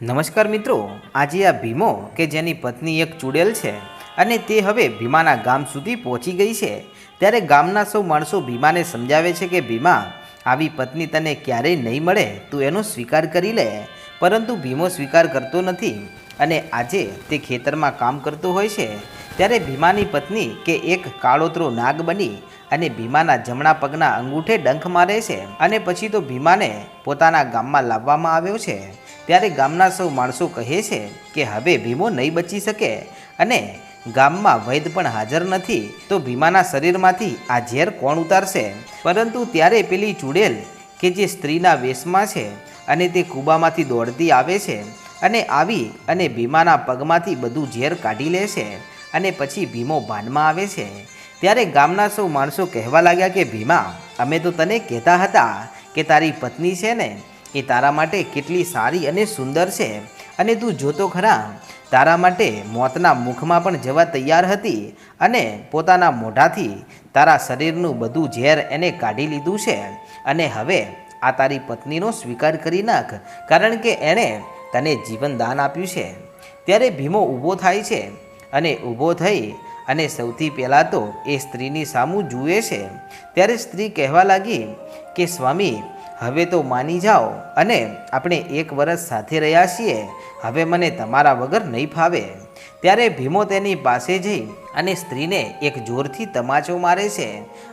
નમસ્કાર મિત્રો, આજે આ ભીમો કે જેની પત્ની એક ચૂડેલ છે અને તે હવે ભીમાના ગામ સુધી પહોંચી ગઈ છે, ત્યારે ગામના સૌ માણસો ભીમાને સમજાવે છે કે, ભીમા, આવી પત્ની તને ક્યારેય નહીં મળે, તું એનો સ્વીકાર કરી લે. પરંતુ ભીમો સ્વીકાર કરતો નથી અને આજે તે ખેતરમાં કામ કરતો હોય છે, ત્યારે ભીમાની પત્ની કે એક કાળોતરો નાગ બની અને ભીમાના જમણા પગના અંગૂઠે ડંખ મારે છે અને પછી તો ભીમાને પોતાના ગામમાં લાવવામાં આવ્યો છે. ત્યારે ગામના સૌ માણસો કહે છે કે હવે ભીમો નહીં બચી શકે અને ગામમાં વૈદ પણ હાજર નથી, તો ભીમાના શરીરમાંથી આ ઝેર કોણ ઉતારશે? પરંતુ ત્યારે પેલી ચૂડેલ, કે જે સ્ત્રીના વેશમાં છે અને તે કૂબામાંથી દોડતી આવે છે અને આવી અને ભીમાના પગમાંથી બધું ઝેર કાઢી લે છે અને પછી ભીમો ભાનમાં આવે છે. ત્યારે ગામના સૌ માણસો કહેવા લાગ્યા કે ભીમા, અમે તો તને કહેતા હતા કે તારી પત્ની છે ને એ તારા માટે કેટલી સારી અને સુંદર છે. અને તું જોતો ખરા, તારા માટે મોતના મુખમાં પણ જવા તૈયાર હતી અને પોતાના મોઢાથી તારા શરીરનું બધું ઝેર એને કાઢી લીધું છે. અને હવે આ તારી પત્નીનો સ્વીકાર કરી નાખ, કારણ કે એણે તને જીવન દાન આપ્યું છે. ત્યારે ભીમો ઊભો થાય છે અને ઊભો થઈ અને સૌથી પહેલાં તો એ સ્ત્રીની સામું જુએ છે. ત્યારે સ્ત્રી કહેવા લાગી કે, સ્વામી હવે તો માની જાઓ અને આપણે એક વર્ષ સાથે રહ્યા છીએ, હવે મને તમારા વગર નહીં ફાવે. ત્યારે ભીમો તેની પાસે જઈ અને સ્ત્રીને એક જોરથી તમાચો મારે છે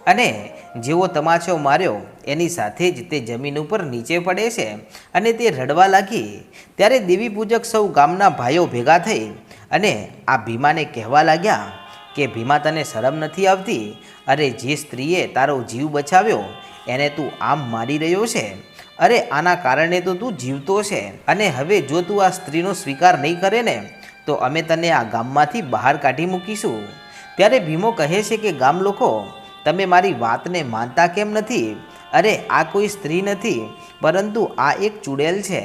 અને જેવો તમાચો માર્યો, એની સાથે જ તે જમીન ઉપર નીચે પડે છે અને તે રડવા લાગી. ત્યારે દેવી પૂજક સૌ ગામના ભાઈઓ ભેગા થઈ અને આ ભીમાને કહેવા લાગ્યા કે ભીમા તને શરમ નથી આવતી? અરે જે સ્ત્રીએ તારો જીવ બચાવ્યો એને તું આમ મારી રહ્યો છે? અરે, આના કારણે તો તું જીવતો છે. અને હવે જો તું આ સ્ત્રીનો સ્વીકાર નહીં કરે ને, તો અમે તને આ ગામમાંથી બહાર કાઢી મૂકીશું. ત્યારે ભીમો કહે છે કે, ગામ લોકો, તમે મારી વાતને માનતા કેમ નથી? અરે, આ કોઈ સ્ત્રી નથી, પરંતુ આ એક ચૂડેલ છે.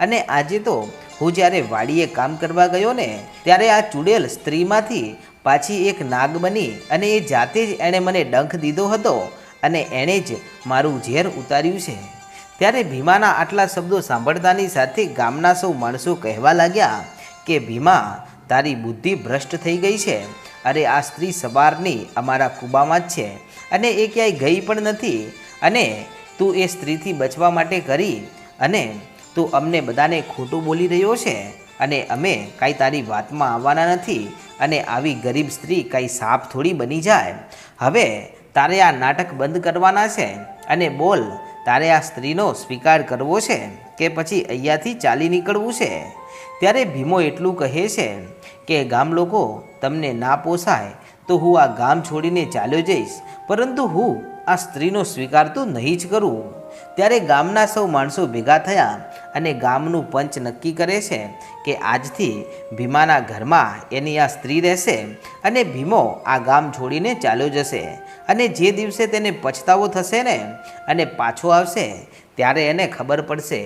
અને આજે તો હું જ્યારે વાડીએ કામ કરવા ગયો ને, ત્યારે આ ચૂડેલ સ્ત્રીમાંથી પાછી એક નાગ બની અને એ જાતે જ એણે મને ડંખ દીધો હતો. અને એણે જ મારું ઝેર ઉતાર્યું છે. ત્યારે ભીમાના આટલા શબ્દો સાંભળતાની સાથે ગામના સૌ માણસો કહેવા લાગ્યા કે, ભીમા, તારી બુદ્ધિ ભ્રષ્ટ થઈ ગઈ છે. અરે, આ સ્ત્રી સવારની અમારા કુબામાં જ છે અને એ ક્યાંય ગઈ પણ નથી. અને તું એ સ્ત્રીથી બચવા માટે કરી અને તું અમને બધાને ખોટું બોલી રહ્યો છે. અને અમે કાંઈ તારી વાતમાં આવવાના નથી. અને આવી ગરીબ સ્ત્રી કાંઈ સાપ થોડી બની જાય. હવે તારે આ નાટક બંધ કરવાના છે? અને બોલ, તારે આ સ્ત્રીનો સ્વીકાર કરવો છે કે પછી અહીંયાથી ચાલી નીકળવું છે? ત્યારે ભીમો એટલું કહે છે કે, ગામ લોકો, તમને ના પોસાય તો હું આ ગામ છોડીને ચાલ્યો જઈશ. પરંતુ હું આ સ્ત્રીનો સ્વીકાર તો નહીં જ કરું. ત્યારે ગામના સૌ માણસો ભેગા થયા અને ગામનું પંચ નક્કી કરે છે કે, આજથી ભીમાના ઘરમાં એની આ સ્ત્રી રહેશે અને ભીમો આ ગામ છોડીને ચાલ્યો જશે. અને જે દિવસે તેને પછતાવો થશે ને અને પાછો આવશે, ત્યારે એને ખબર પડશે.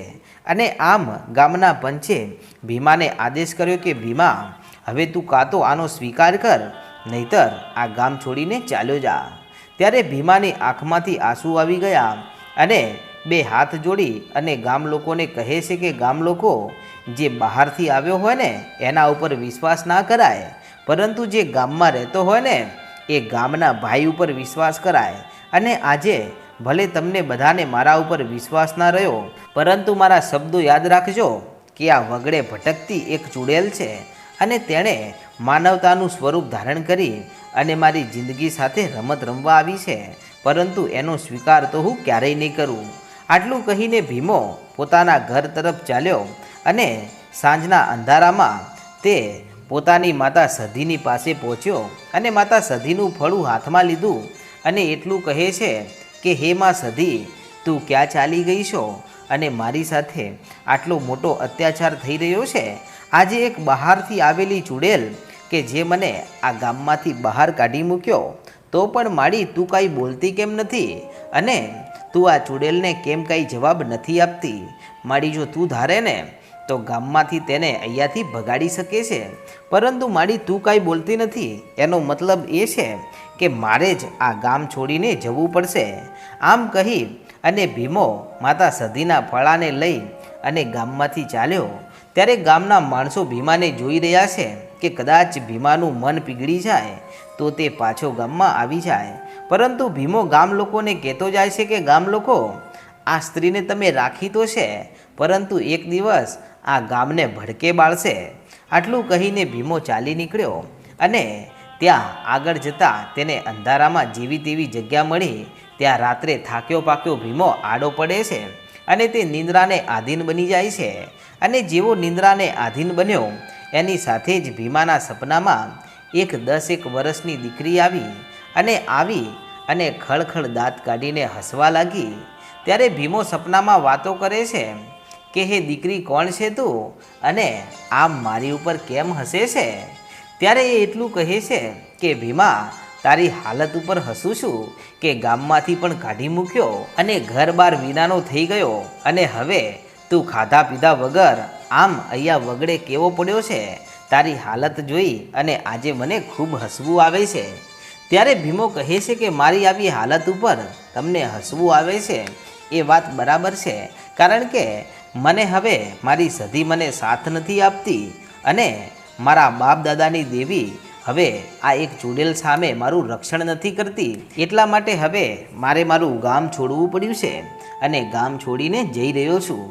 અને આમ ગામના પંચે ભીમાને આદેશ કર્યો કે, ભીમા, હવે તું કાં તો આનો સ્વીકાર કર, નહીતર આ ગામ છોડીને ચાલ્યો જા. ત્યારે ભીમાની આંખમાંથી આંસુ આવી ગયા અને બે હાથ જોડી અને ગામ લોકોને કહે છે કે, ગામ લોકો, જે બહારથી આવ્યો હોય ને, એના ઉપર વિશ્વાસ ના કરાય. પરંતુ જે ગામમાં રહેતો હોય ને એ ગામના ભાઈ ઉપર વિશ્વાસ કરાય અને આજે ભલે તમને બધાને મારા ઉપર વિશ્વાસ ના રહ્યો, પરંતુ મારા શબ્દો યાદ રાખજો કે આ વગડે ભટકતી એક ચૂડેલ છે અને તેણે માનવતાનું સ્વરૂપ ધારણ કરી અને મારી જિંદગી સાથે રમત રમવા આવી છે, પરંતુ એનો સ્વીકાર તો હું ક્યારેય નહીં કરું. આટલું કહીને ભીમો પોતાના ઘર તરફ ચાલ્યો અને સાંજના અંધારામાં તે પોતાની માતા સધીની પાસે પહોંચ્યો અને માતા સધીનું ફળું હાથમાં લીધું અને એટલું કહે છે કે, હે માં સધી, તું ક્યાં ચાલી ગઈ છો? અને મારી સાથે આટલો મોટો અત્યાચાર થઈ રહ્યો છે? આજે એક બહારથી આવેલી ચૂડેલ કે જે મને આ ગામમાંથી બહાર કાઢી મૂક્યો, તો પણ માડી તું કાંઈ બોલતી કેમ નથી? અને તું આ ચૂડેલને કેમ કાંઈ જવાબ નથી આપતી? માડી જો તું ધારે ને તો ગામમાંથી તેને અહીંયાથી ભગાડી શકે છે. પરંતુ મારી તું કાંઈ બોલતી નથી. એનો મતલબ એ છે કે મારે જ આ ગામ છોડીને જવું પડશે. આમ કહી અને ભીમો માતા સધીના ફળાને લઈ અને ગામમાંથી ચાલ્યો. ત્યારે ગામના માણસો ભીમાને જોઈ રહ્યા છે કે કદાચ ભીમાનું મન પીગળી જાય તો તે પાછો ગામમાં આવી જાય. પરંતુ ભીમો ગામ લોકોને કહેતો જાય છે કે ગામ લોકો, આ સ્ત્રીને તમે રાખી તો છે, પરંતુ એક દિવસ આ ગામને ભડકે બાળશે. આટલું કહીને ભીમો ચાલી નીકળ્યો અને ત્યાં આગળ જતાં તેને અંધારામાં જેવી તેવી જગ્યા મળી. ત્યાં રાત્રે થાક્યો પાક્યો ભીમો આડો પડે છે અને તે નિંદ્રાને આધીન બની જાય છે. અને જેવો નિંદ્રાને આધીન બન્યો, એની સાથે જ ભીમાના સપનામાં એક દસ એક વર્ષની દીકરી આવી અને આવી અને ખળખળ દાંત કાઢીને હસવા લાગી. ત્યારે ભીમો સપનામાં વાતો કરે છે કે હે દીકરી કોણ છે તું? અને આમ મારી ઉપર કેમ હસે છે? ત્યારે એ એટલું કહે છે કે, ભીમા, તારી હાલત ઉપર હસું છું કે ગામમાંથી પણ કાઢી મૂક્યો અને ઘર બાર વિનાનો થઈ ગયો. અને હવે તું ખાધા પીધા વગર આમ અહીંયા વગડે કેવો પડ્યો છે? તારી હાલત જોઈ અને આજે મને ખૂબ હસવું આવે છે. ત્યારે ભીમો કહે છે કે, મારી આવી હાલત ઉપર તમને હસવું આવે છે. એ વાત બરાબર છે. કારણ કે મને હવે મારી સધી મને સાથ નથી આપતી અને મારા બાપ દાદાની દેવી હવે આ એક ચૂડેલ સામે મારું રક્ષણ નથી કરતી. એટલા માટે હવે મારે મારું ગામ છોડવું પડ્યું છે અને ગામ છોડીને જઈ રહ્યો છું.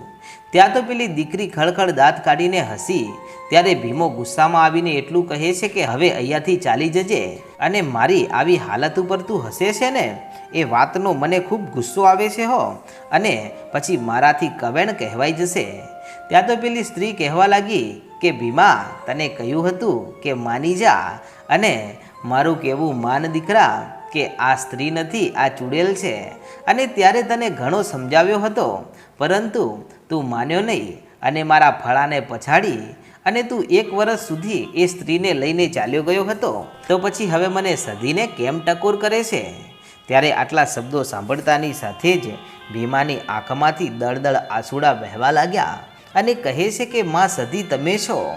ત્યાં તો પેલી દીકરી ખળખળ દાંત કાઢીને હસી, ત્યારે ભીમો ગુસ્સામાં આવીને એટલું કહે છે કે હવે અહીંયાથી ચાલી જજે. અને મારી આવી હાલત ઉપર તું હસે છે ને, એ વાતનો મને ખૂબ ગુસ્સો આવે છે હો. અને પછી મારાથી કવેણ કહેવાઈ જશે. ત્યાં તો પેલી સ્ત્રી કહેવા લાગી કે, ભીમા, તને કહ્યું હતું કે માની જા અને મારું કહેવું માન દીકરા કે આ સ્ત્રી નથી, આ ચૂડેલ છે. અને ત્યારે તને ઘણો સમજાવ્યો હતો. પરંતુ તું માન્યો નહીં અને મારા ફળાને પછાડી અને તું એક વર્ષ સુધી એ સ્ત્રીને લઈને ચાલ્યો ગયો હતો, તો પછી હવે મને સધીને કેમ ટકોર કરે છે? ત્યારે આટલા શબ્દો સાંભળતાની સાથે જ ભીમાની આંખમાંથી દળદળ આંસુડા વહેવા લાગ્યા અને કહે છે કે, માં, સધી તમે છો?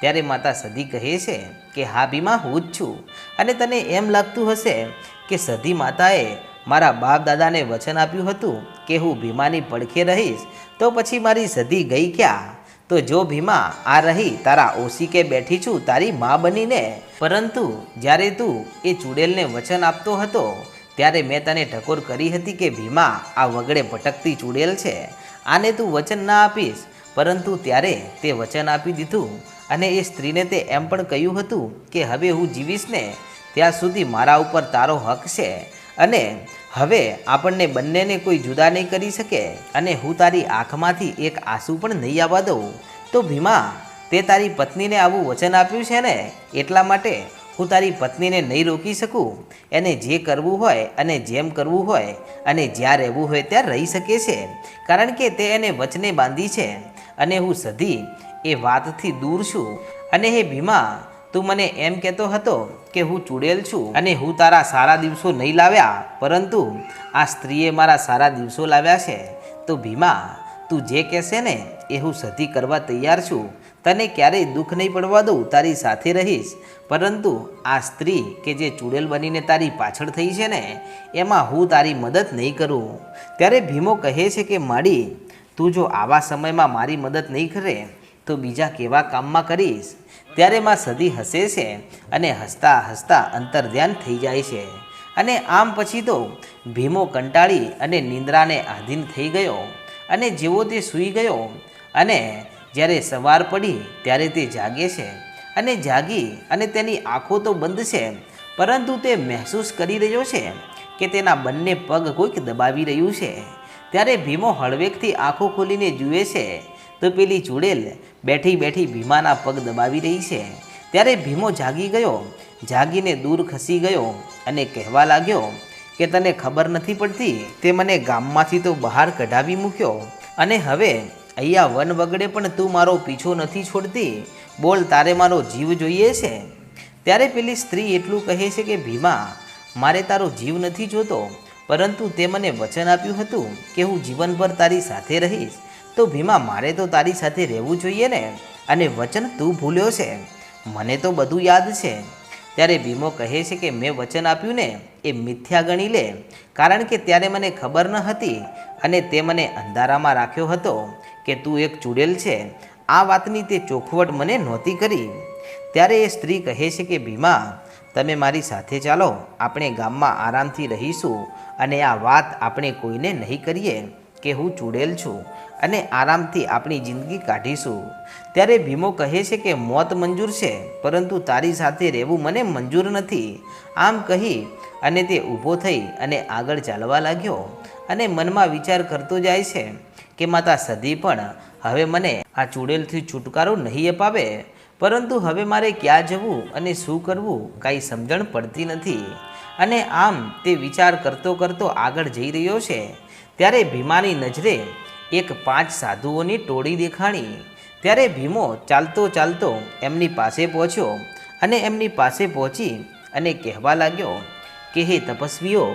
ત્યારે માતા સધી કહે છે કે, હા, ભીમા, હું જ છું. અને તને એમ લાગતું હશે કે સધી માતાએ મારા બાપ દાદાને વચન આપ્યું હતું કે હું ભીમાની પડખે રહીશ, તો પછી મારી સધી ગઈ ક્યાં? તો જો ભીમા, આ રહી, તારા ઓશીકે બેઠી છું, તારી મા બનીને. પરંતુ જ્યારે તું એ ચૂડેલને વચન આપતો હતો, ત્યારે મેં તને ઠકોર કરી હતી કે ભીમા, આ વગડે ભટકતી ચૂડેલ છે. આને તું વચન ના આપીશ. પરંતુ ત્યારે તે વચન આપી દીધું અને એ સ્ત્રીને તે એમ પણ કહ્યું હતું કે, હવે હું જીવીશ ને, ત્યાં સુધી મારા ઉપર તારો હક છે. અને હવે આપણને બંનેને કોઈ જુદા નહીં કરી શકે અને હું તારી આંખમાંથી એક આંસુ પણ નહીં આવવા દઉં. તો ભીમા, તે તારી પત્નીને આવું વચન આપ્યું છે ને? એટલા માટે હું તારી પત્નીને નહીં રોકી શકું. એને જે કરવું હોય અને જેમ કરવું હોય અને જ્યાં રહેવું હોય ત્યાં રહી શકે છે. કારણ કે તે એને વચને બાંધી છે. અને હું સધી એ વાતથી દૂર છું. અને હે ભીમા તું મને એમ કહેતો હતો કે હું ચૂડેલ છું અને હું તારા સારા દિવસો નહીં લાવ્યા, પરંતુ આ સ્ત્રીએ મારા સારા દિવસો લાવ્યા છે. તો ભીમા, તું જે કહેશે ને એ હું સધી કરવા તૈયાર છું. તને ક્યારેય દુઃખ નહીં પડવા દઉં, તારી સાથે રહીશ. પરંતુ આ સ્ત્રી કે જે ચૂડેલ બનીને તારી પાછળ થઈ છે ને, એમાં હું તારી મદદ નહીં કરું. ત્યારે ભીમો કહે છે કે, માડી, તું જો આવા સમયમાં મારી મદદ નહીં કરે, તો બીજા કેવા કામમાં કરીશ? ત્યારે માં સદી હસે છે અને હસતા હસતા અંતર્ધ્યાન થઈ જાય છે. અને આમ પછી તો ભીમો કંટાળી અને નિંદ્રાને આધીન થઈ ગયો અને જેવો તે સૂઈ ગયો અને જ્યારે સવાર પડી ત્યારે તે જાગે છે. અને જાગી અને તેની આંખો તો બંધ છે, પરંતુ તે મહેસૂસ કરી રહ્યો છે કે તેના બંને પગ કોઈક દબાવી રહ્યું છે. ત્યારે ભીમો હળવેકથી આંખો ખોલીને જુએ છે તો પેલી ચૂડેલ બેઠી બેઠી ભીમાના પગ દબાવી રહી છે. ત્યારે ભીમો જાગી ગયો. જાગીને દૂર ખસી ગયો અને કહેવા લાગ્યો કે તને ખબર નથી પડતી? તે મને ગામમાંથી તો બહાર કઢાવી મૂક્યો. અને હવે અહીંયા વન વગડે પણ તું મારો પીછો નથી છોડતી. બોલ, તારે મારો જીવ જોઈએ છે? ત્યારે પેલી સ્ત્રી એટલું કહે છે કે, ભીમા, મારે તારો જીવ નથી જોતો. પરંતુ તે મને વચન આપ્યું હતું કે હું જીવનભર તારી સાથે રહીશ. તો ભીમા, મારે તો તારી સાથે રહેવું જોઈએ ને. અને વચન તું ભૂલ્યો છે. મને તો બધું યાદ છે. ત્યારે ભીમો કહે છે કે મેં વચન આપ્યું ને, એ મિથ્યા ગણી લે. કારણ કે ત્યારે મને ખબર ન હતી અને તે મને અંધારામાં રાખ્યો હતો કે તું એક ચૂડેલ છે. આ વાતની તે ચોખવટ મને નહોતી કરી. ત્યારે એ સ્ત્રી કહે છે કે, ભીમા, તમે મારી સાથે ચાલો. આપણે ગામમાં આરામથી રહીશું અને આ વાત આપણે કોઈને નહીં કરીએ. કે હું ચૂડેલ છું અને આરામથી આપણી જિંદગી કાઢીશું. ત્યારે ભીમો કહે છે કે, મોત મંજૂર છે, પરંતુ તારી સાથે રહેવું મને મંજૂર નથી. આમ કહી અને તે ઊભો થઈ અને આગળ ચાલવા લાગ્યો અને મનમાં વિચાર કરતો જાય છે કે, માતા સધી પણ હવે મને આ ચૂડેલથી છુટકારો નહીં અપાવે. પરંતુ હવે મારે ક્યાં જવું અને શું કરવું કાંઈ સમજણ પડતી નથી. અને આમ તે વિચાર કરતો કરતો આગળ જઈ રહ્યો છે. ત્યારે ભીમાની નજરે એક પાંચ સાધુઓની ટોળી દેખાણી. ત્યારે ભીમો ચાલતો ચાલતો એમની પાસે પહોંચ્યો અને એમની પાસે પહોંચી અને કહેવા લાગ્યો, કે હે તપસ્વીઓ,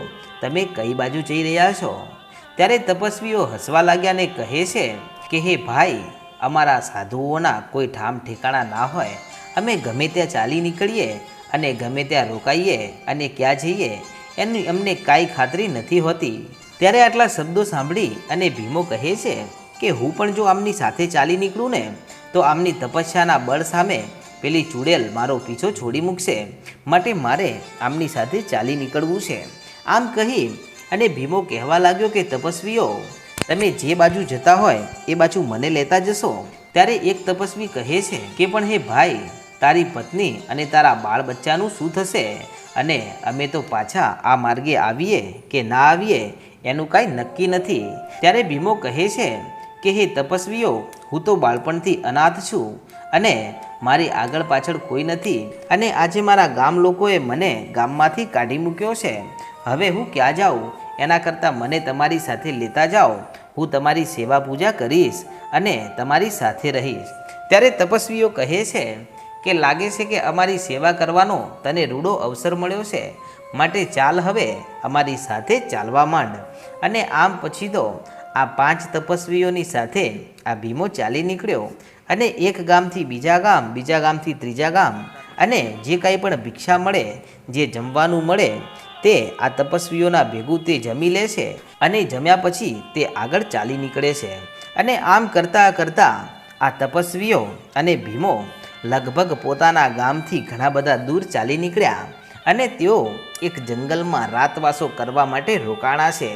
તમે કઈ બાજુ જઈ રહ્યા છો? ત્યારે તપસ્વીઓ હસવા લાગ્યા ને કહે છે, કે હે ભાઈ, અમારા સાધુઓના કોઈ ઠામ ઠેકાણા ના હોય. અમે ગમે ત્યાં ચાલી નીકળીએ અને ગમે ત્યાં રોકાઈએ અને ક્યાં જઈએ, એની અમને કાંઈ ખાતરી નથી હોતી. ત્યારે આટલા શબ્દો સાંભળી અને ભીમો કહે છે કે, હું પણ જો આમની સાથે ચાલી નીકળું ને, તો આમની તપસ્યાના બળ સામે પેલી ચૂડેલ મારો પીછો છોડી મૂકશે. માટે મારે આમની સાથે ચાલી નીકળવું છે. આમ કહી અને ભીમો કહેવા લાગ્યો કે, તપસ્વીઓ, તમે જે બાજુ જતા હોય, એ બાજુ મને લેતા જશો. ત્યારે એક તપસ્વી કહે છે કે, પણ હે ભાઈ, તારી પત્ની અને તારા બાળ બચ્ચાનું શું થશે? અને અમે તો પાછા આ માર્ગે આવીએ કે ના આવીએ? એનું કાંઈ નક્કી નથી. ત્યારે ભીમો કહે છે કે, હે તપસ્વીઓ, હું તો બાળપણથી અનાથ છું અને મારી આગળ પાછળ કોઈ નથી અને આજે મારા ગામ લોકોએ મને ગામમાંથી કાઢી મૂક્યો છે. હવે હું ક્યાં જાઉં? એના કરતાં મને તમારી સાથે લેતા જાઓ. હું તમારી સેવા પૂજા કરીશ અને તમારી સાથે રહીશ. ત્યારે તપસ્વીઓ કહે છે કે, લાગે છે કે અમારી સેવા કરવાનો તને રૂડો અવસર મળ્યો છે. માટે ચાલ હવે અમારી સાથે ચાલવા માંડ. અને આમ પછી તો આ પાંચ તપસ્વીઓની સાથે આ ભીમો ચાલી નીકળ્યો. અને એક ગામથી બીજા ગામ, બીજા ગામથી ત્રીજા ગામ અને જે કાંઈ પણ ભિક્ષા મળે, જે જમવાનું મળે, તે આ તપસ્વીઓના ભેગું તે જમી લે છે અને જમ્યા પછી તે આગળ ચાલી નીકળે છે. અને આમ કરતાં કરતાં આ તપસ્વીઓ અને ભીમો લગભગ પોતાના ગામથી ઘણા બધા દૂર ચાલી નીકળ્યા. અને તેઓ એક જંગલમાં રાતવાસો કરવા માટે રોકાણા છે.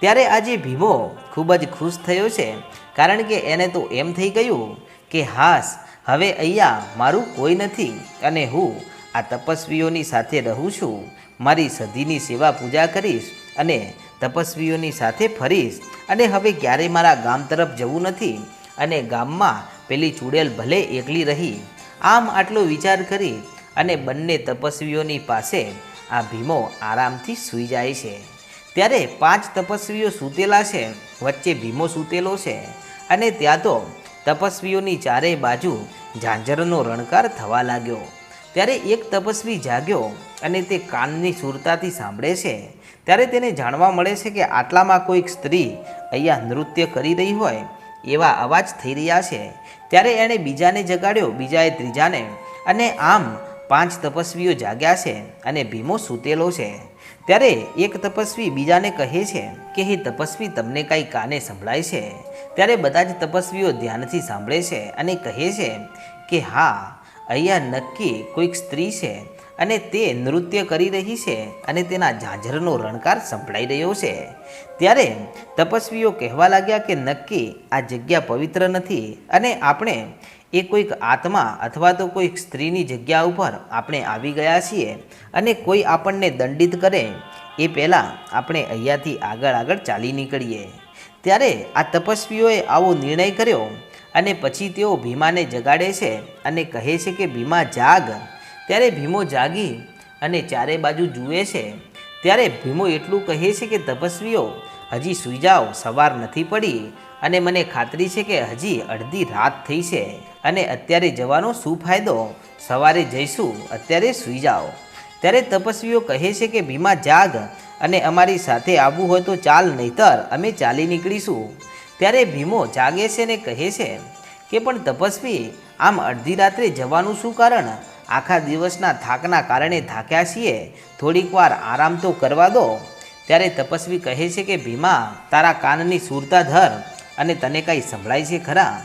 ત્યારે આજે ભીમો ખૂબ જ ખુશ થયો છે, કારણ કે એને તો એમ થઈ ગયું કે, હાસ, હવે અહીંયા મારું કોઈ નથી અને હું આ તપસ્વીઓની સાથે રહું છું. મારી સધીની સેવા પૂજા કરીશ અને તપસ્વીઓની સાથે ફરીશ. અને હવે ક્યારેય મારા ગામ તરફ જવું નથી અને ગામમાં પેલી ચૂડેલ ભલે એકલી રહી. આમ આટલો વિચાર કરી અને બંને તપસ્વીઓની પાસે આ ભીમો આરામથી સૂઈ જાય છે. ત્યારે પાંચ તપસ્વીઓ સૂતેલા છે, વચ્ચે ભીમો સૂતેલો છે અને ત્યાં તો તપસ્વીઓની ચારેય બાજુ ઝાંઝરનો રણકાર થવા લાગ્યો. ત્યારે એક તપસ્વી જાગ્યો અને તે કાનની સુરતાથી સાંભળે છે. ત્યારે તેને જાણવા મળે છે કે આટલામાં કોઈક સ્ત્રી અહીંયા નૃત્ય કરી રહી હોય એવા અવાજ થઈ રહ્યા છે. ત્યારે એણે બીજાને જગાડ્યો, બીજાએ ત્રીજાને અને આમ પાંચ તપસ્વીઓ જાગ્યા છે અને ભીમો સૂતેલો છે. ત્યારે એક તપસ્વી બીજાને કહે છે કે, હે તપસ્વી, તમને કાંઈ કાને સંભળાય છે? ત્યારે બધા જ તપસ્વીઓ ધ્યાનથી સાંભળે છે અને કહે છે કે, હા, અહીંયા નક્કી કોઈક સ્ત્રી છે અને તે નૃત્ય કરી રહી છે અને તેના ઝાંઝરનો રણકાર સંભળાઈ રહ્યો છે. ત્યારે તપસ્વીઓ કહેવા લાગ્યા કે, નક્કી, આ જગ્યા પવિત્ર નથી અને આપણે એ કોઈક આત્મા અથવા તો કોઈક સ્ત્રીની જગ્યા ઉપર આપણે આવી ગયા છીએ અને કોઈ આપણને દંડિત કરે, એ પહેલાં આપણે અહીંયાથી આગળ આગળ ચાલી નીકળીએ. ત્યારે આ તપસ્વીઓએ આવો નિર્ણય કર્યો અને પછી તેઓ ભીમાને જગાડે છે અને કહે છે કે, ભીમા, જાગ. ત્યારે ભીમો જાગી અને ચારે બાજુ જુએ છે. ત્યારે ભીમો એટલું કહે છે કે, તપસ્વીઓ, હજી સૂઈ જાઓ, સવાર નથી પડી. અને મને ખાતરી છે કે હજી અડધી રાત થઈ છે અને અત્યારે જવાનો શું ફાયદો? સવારે જઈશું, અત્યારે સૂઈ જાઓ. ત્યારે તપસ્વીઓ કહે છે કે ભીમા જાગ અને અમારી સાથે આવવું હોય તો ચાલ, નહીતર અમે ચાલી નીકળીશું. ત્યારે ભીમો જાગે છે ને કહે છે કે પણ તપસ્વી, આમ અડધી રાત્રે જવાનું શું કારણ? આખા દિવસના થાકના કારણે થાક્યા છીએ. થોડીક વાર આરામ તો કરવા દો. ત્યારે તપસ્વી કહે છે કે ભીમા, તારા કાનની સુરતા ધર. અને તને કાંઈ સંભળાય છે ખરા?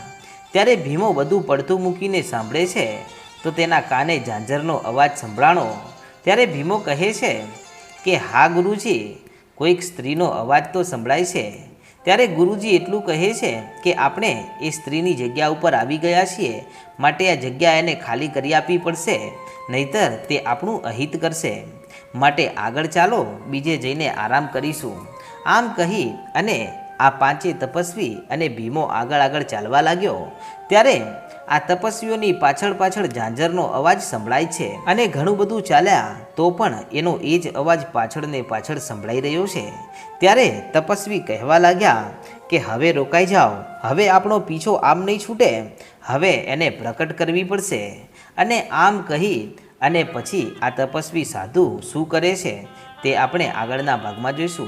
ત્યારે ભીમો બધું પડતું મૂકીને સાંભળે છે. તો તેના કાને ઝાંઝરનો અવાજ સંભળાણો. ત્યારે ભીમો કહે છે કે, હા, ગુરુજી, કોઈક સ્ત્રીનો અવાજ તો સંભળાય છે. ત્યારે ગુરુજી એટલું કહે છે કે, આપણે એ સ્ત્રીની જગ્યા ઉપર આવી ગયા છીએ. માટે આ જગ્યા એને ખાલી કરી આપવી પડશે. નહીતર તે આપણું અહિત કરશે. માટે આગળ ચાલો, બીજે જઈને આરામ કરીશું. આમ કહી અને આ પાંચે તપસ્વી અને ભીમો આગળ આગળ ચાલવા લાગ્યો. ત્યારે આ તપસ્વીઓની પાછળ પાછળ ઝાંઝરનો અવાજ સંભળાય છે અને ઘણું બધું ચાલ્યા તો પણ એનો એ જ અવાજ પાછળ ને પાછળ સંભળાઈ રહ્યો છે. ત્યારે તપસ્વી કહેવા લાગ્યા કે, હવે રોકાઈ જાઓ. હવે આપણો પીછો આમ નહીં છૂટે. હવે એને પ્રકટ કરવી પડશે. અને આમ કહી અને પછી આ તપસ્વી સાધુ શું કરે છે તે આપણે આગળના ભાગમાં જોઈશું.